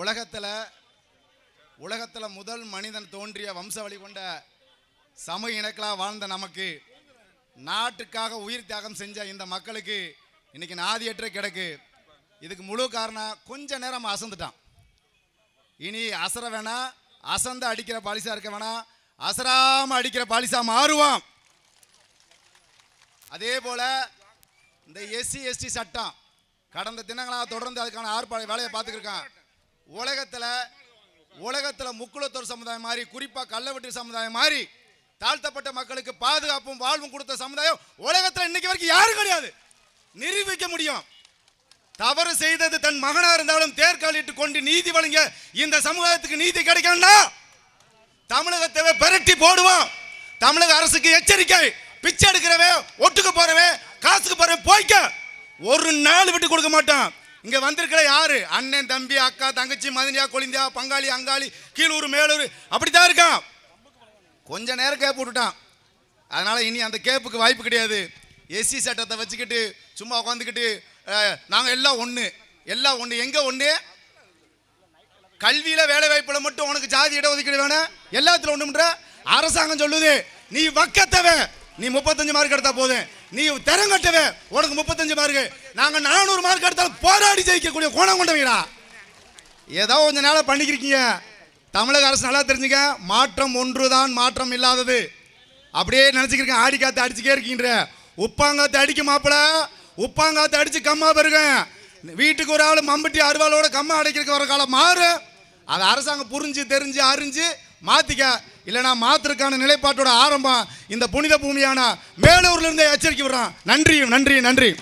உலகத்தில் உலகத்தில் முதல் மனிதன் தோன்றிய வம்சவழி கொண்ட சம இனக்களாக வாழ்ந்த நமக்கு நாட்டுக்காக உயிர் தியாகம் செஞ்ச இந்த மக்களுக்கு இன்னைக்கு நாதியற்ற கிடக்கு. இதுக்கு முழு காரணம் கொஞ்ச நேரம் அசந்துட்டான். இனி அசர வேணாம் அசந்து அடிக்கிற பாலிசா இருக்க வேணாம் அசராம அடிக்கிற பாலிசா மாறுவான். அதே போல இந்த எஸ்சி எஸ்டி சட்டம் கடந்த தினங்களாக தொடர்ந்து அதுக்கான ஆர்ப்பாடு வேலையை பார்த்துக்கிருக்கான் உலகத்தில் உலகத்தில் முக்குளத்தோர் சமுதாயம் மாதிரி குறிப்பாக கள்ளவெட்டி சமுதாயம் மாதிரி தாழ்த்தப்பட்ட மக்களுக்கு பாதுகாப்பும் வாழ்வும் கொடுத்த சமுதாயம் உலகத்தில் இன்னைக்கு வரைக்கும் யாரும் கிடையாது. நிரூபிக்க முடியும். தவறு செய்தது தன் மகனா இருந்தாலும் தேர்காலிட்டு கொண்டு நீதி வழங்க இந்த சமுதாயத்துக்கு நீதி கிடைக்கணும்னா தமிழகத்தை பெரட்டி போடுவோம். தமிழக அரசுக்கு எச்சரிக்கை. பிச்சை எடுக்கிறவன் ஒட்டுக்கு போறவன் காசுக்கு போறவன் போய்க்க. ஒரு நாள் விட்டு கொடுக்க மாட்டான். இங்க வந்திருக்கிற யாரு? அண்ணன் தம்பி அக்கா தங்கச்சி மதினியா கொளிந்தியா பங்காளி அங்காளி கீழூர் மேலூர் அப்படித்தான் இருக்கான். கொஞ்ச நேரம் கேப் விட்டுட்டான். அதனால இனி அந்த கேப்புக்கு வாய்ப்பு கிடையாது. எஸ்சி சட்டத்தை வச்சுக்கிட்டு சும்மா உட்காந்துக்கிட்டு நாங்கள் எல்லாம் ஒன்று எல்லாம் ஒன்று எங்கே ஒன்று கல்வியில் வேலை வாய்ப்பில் மட்டும் உனக்கு ஜாதி இடஒதுக்கீடு வேணாம். எல்லாத்துல ஒன்றுன்ற அரசாங்கம் சொல்லுது நீ வக்கத்தவன். நீ முப்பத்தஞ்சு மார்க் எடுத்தா போதும். நீ திறங்கட்டவன் உனக்கு முப்பத்தஞ்சு மார்க் நாங்க நானூறு மார்க் எடுத்தாலும் போராடி ஜெயிக்கக்கூடிய குணம் கொண்டவங்கடா ஏதோ கொஞ்ச நாளாக பண்ணிக்கிறீங்க தமிழக அரசு நல்லா தெரிஞ்சுக்க. மாற்றம் ஒன்றுதான் மாற்றம் இல்லாதது. அப்படியே நினச்சிக்கிருக்கேன். ஆடி காத்து அடிச்சுக்கே இருக்கீங்க உப்பாங்காத்து அடிக்க மாப்பிள. உப்பாங்காத்து அடிச்சு கம்மா பெருகேன் வீட்டுக்கு ஒரு ஆள் மம்பட்டி அருவாளோட கம்மா அடைக்கிறதுக்கு வர காலம் மாறு. அதை அரசாங்கம் புரிஞ்சு தெரிஞ்சு அறிஞ்சு மாற்றிக்க இல்லைனா மாத்திருக்கான நிலைப்பாட்டோட ஆரம்பம் இந்த புனித பூமியான மேலூர்லேருந்து எச்சரிக்கை விடுறான். நன்றி நன்றி நன்றி.